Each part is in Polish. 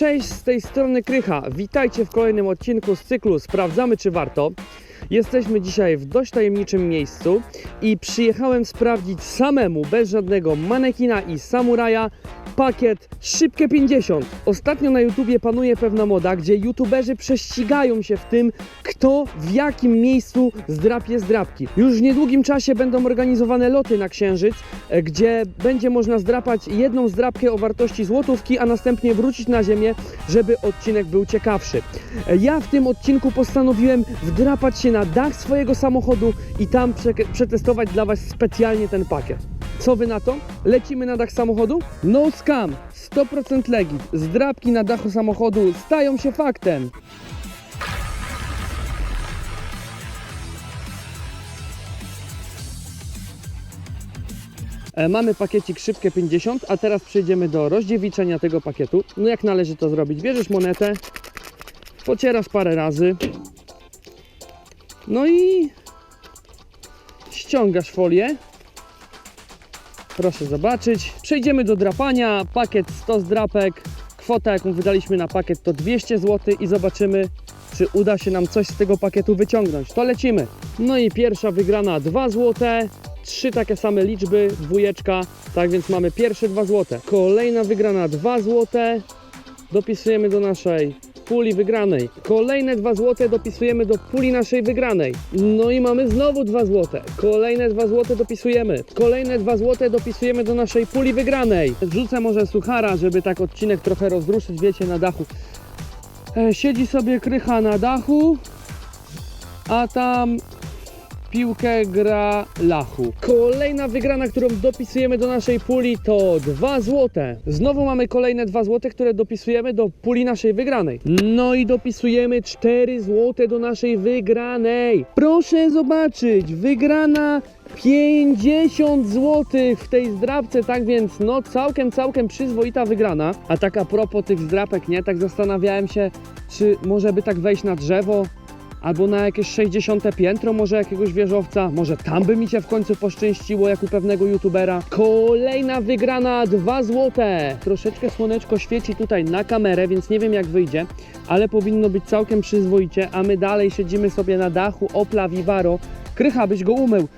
Cześć, z tej strony Krycha. Witajcie w kolejnym odcinku z cyklu Sprawdzamy czy warto. Jesteśmy dzisiaj w dość tajemniczym miejscu i przyjechałem sprawdzić samemu, bez żadnego manekina i samuraja, pakiet Szybkie 50. Ostatnio na YouTubie panuje pewna moda, gdzie YouTuberzy prześcigają się w tym, kto w jakim miejscu zdrapie zdrapki. Już w niedługim czasie będą organizowane loty na Księżyc, e, gdzie będzie można zdrapać jedną zdrapkę o wartości złotówki, a następnie wrócić na Ziemię, żeby odcinek był ciekawszy. E, Ja w tym odcinku postanowiłem wdrapać się na dach swojego samochodu i tam prze- przetestować dla Was specjalnie ten pakiet. Co wy na to? Lecimy na dach samochodu? No scam! 100% legit. Zdrapki na dachu samochodu stają się faktem. E, Mamy pakiecik szybkie 50, a teraz przejdziemy do rozdziewiczenia tego pakietu. No jak należy to zrobić? Bierzesz monetę, pocierasz parę razy, no i ściągasz folię. Proszę zobaczyć. Przejdziemy do drapania. Pakiet 100 zdrapek. Kwota, jaką wydaliśmy na pakiet, to 200 zł i zobaczymy, czy uda się nam coś z tego pakietu wyciągnąć. To lecimy. No i pierwsza wygrana 2 zł. Trzy takie same liczby, dwójeczka. Tak więc mamy pierwsze 2 zł. Kolejna wygrana 2 zł. Dopisujemy do naszej puli wygranej. Kolejne 2 zł dopisujemy do puli naszej wygranej. No i mamy znowu 2 zł. Kolejne 2 zł dopisujemy. Kolejne 2 zł dopisujemy do naszej puli wygranej. Rzucę może suchara, żeby tak odcinek trochę rozruszyć, wiecie, na dachu. E, siedzi sobie krycha na dachu, a tam piłkę gra Lachu. Kolejna wygrana, którą dopisujemy do naszej puli to 2 złote. Znowu mamy kolejne 2 złote, które dopisujemy do puli naszej wygranej. No i dopisujemy 4 złote do naszej wygranej. Proszę zobaczyć, wygrana 50 zł w tej zdrabce, tak więc no całkiem, całkiem przyzwoita wygrana. A tak a propos tych zdrapek, nie? Tak zastanawiałem się, czy może by tak wejść na drzewo, albo na jakieś 60 piętro może jakiegoś wieżowca, może tam by mi się w końcu poszczęściło jak u pewnego youtubera. Kolejna wygrana 2 złote. Troszeczkę słoneczko świeci tutaj na kamerę, więc nie wiem jak wyjdzie, ale powinno być całkiem przyzwoicie, a my dalej siedzimy sobie na dachu Opla Vivaro. Krycha, byś go umył.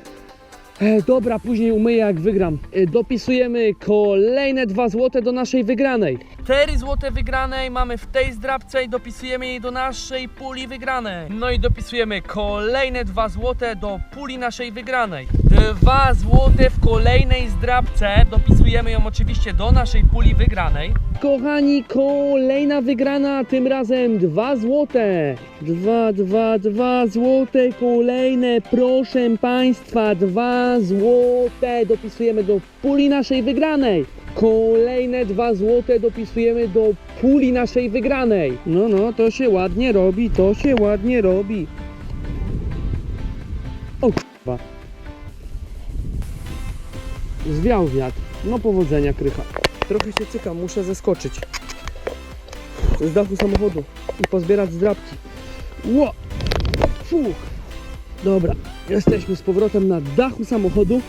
E, dobra, później umyję jak wygram. E, dopisujemy kolejne 2 złote do naszej wygranej. 4 złote wygranej mamy w tej zdrabce i dopisujemy jej do naszej puli wygranej. No i dopisujemy kolejne 2 złote do puli naszej wygranej. 2 złote w kolejnej zdrabce. Dopisujemy ją oczywiście do naszej puli wygranej. Kochani, kolejna wygrana, tym razem 2 złote. 2, 2, 2 złote kolejne, proszę Państwa, 2 złote dopisujemy do puli naszej wygranej. Kolejne 2 złote dopisujemy do puli naszej wygranej. No, no, to się ładnie robi, to się ładnie robi. O k***a. Zwiał wiatr. No powodzenia, krycha. Trochę się cykam, muszę zeskoczyć. Z dachu samochodu i pozbierać zdrabki. Ło! Fuch! Dobra, jesteśmy z powrotem na dachu samochodu.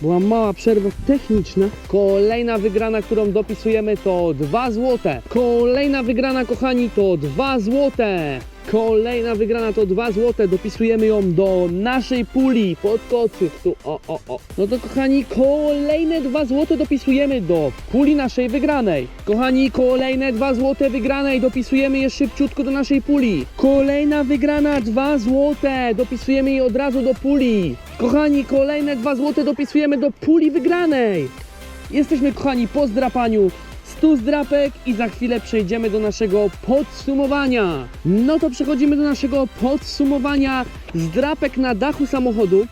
Była mała przerwa techniczna. Kolejna wygrana, którą dopisujemy to 2 złote. Kolejna wygrana, kochani, to 2 złote. Kolejna wygrana to 2 złote. Dopisujemy ją do naszej puli pod kocyk. Tu, o, o, o. No to kochani, kolejne 2 złote dopisujemy do puli naszej wygranej. Kochani, kolejne 2 złote wygranej dopisujemy je szybciutko do naszej puli. Kolejna wygrana 2 złote. Dopisujemy je od razu do puli. Kochani, kolejne 2 złote dopisujemy do puli wygranej. Jesteśmy, kochani, po zdrapaniu 100 zdrapek i za chwilę przejdziemy do naszego podsumowania. No to przechodzimy do naszego podsumowania zdrapek na dachu samochodu.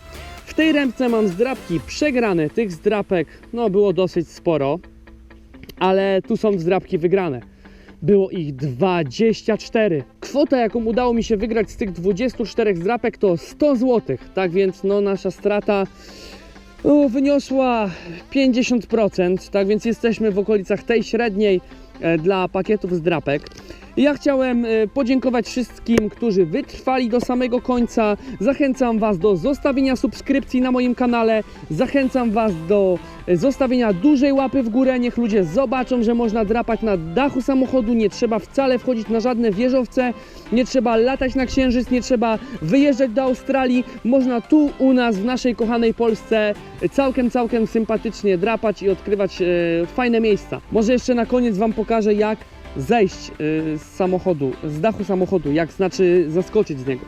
W tej ręce mam zdrapki przegrane. Tych zdrapek, no, było dosyć sporo, ale tu są zdrapki wygrane. Było ich 24. Kwota, jaką udało mi się wygrać z tych 24 zdrapek to 100 zł. Tak więc no nasza strata o, wyniosła 50%. Tak więc jesteśmy w okolicach tej średniej e, dla pakietów zdrapek. Ja chciałem e, podziękować wszystkim, którzy wytrwali do samego końca. Zachęcam Was do zostawienia subskrypcji na moim kanale. Zachęcam Was do e, zostawienia dużej łapy w górę. Niech ludzie zobaczą, że można drapać na dachu samochodu. Nie trzeba wcale wchodzić na żadne wieżowce. Nie trzeba latać na księżyc. Nie trzeba wyjeżdżać do Australii. Można tu u nas, w naszej kochanej Polsce, całkiem, całkiem sympatycznie drapać i odkrywać e, fajne miejsca. Może jeszcze na koniec Wam pokażę, jak zejść y, z samochodu, z dachu samochodu, jak znaczy zaskoczyć z niego.